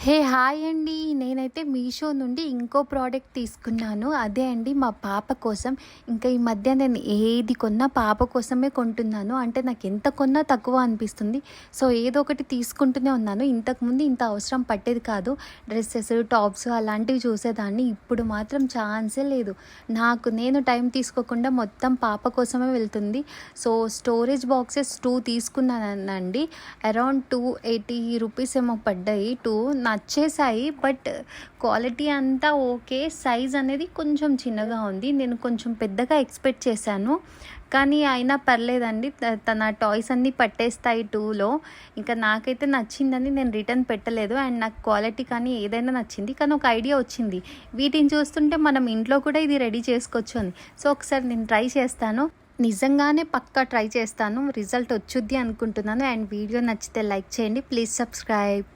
Hey hi అండి. నేనైతే మీషో నుండి ఇంకో ప్రోడక్ట్ తీసుకున్నాను. అదే అండి మా పాప కోసం. ఇంకా ఈ మధ్య నేను ఏది కొన్నా పాప కోసమే కొంటున్నాను. అంటే నాకు ఎంత కొన్నా తక్కువ అనిపిస్తుంది. సో ఏదో ఒకటి తీసుకుంటూనే ఉన్నాను. ఇంతకుముందు ఇంత అవసరం పట్టేది కాదు. డ్రెస్సెస్ టాప్స్ అలాంటివి చూసేదాన్ని. ఇప్పుడు మాత్రం ఛాన్సే లేదు. నాకు నేను టైం తీసుకోకుండా మొత్తం పాప కోసమే వెళ్తుంది. సో స్టోరేజ్ బాక్సెస్ టూ తీసుకున్నానండి. అరౌండ్ టూ ఎయిటీ రూపీస్ ఏమో పడ్డాయి. టూ నచ్చేసాయి బట్ క్వాలిటీ అంతా ఓకే. సైజ్ అనేది కొంచెం చిన్నగా ఉంది. నేను కొంచెం పెద్దగా ఎక్స్పెక్ట్ చేశాను. కానీ అయినా పర్లేదండి. తన టాయ్స్ అన్నీ పట్టేస్తాయి టూలో. ఇంకా నాకైతే నచ్చిందని నేను రిటర్న్ పెట్టలేదు. అండ్ నాకు క్వాలిటీ కానీ ఏదైనా నచ్చింది. కానీ ఒక ఐడియా వచ్చింది. వీటిని చూస్తుంటే మనం ఇంట్లో కూడా ఇది రెడీ చేసుకోవచ్చు అని సో ఒకసారి నేను ట్రై చేస్తాను. నిజంగానే పక్కా ట్రై చేస్తాను. రిజల్ట్ వచ్చుద్ది అనుకుంటున్నాను. అండ్ వీడియో నచ్చితే లైక్ చేయండి. Please subscribe.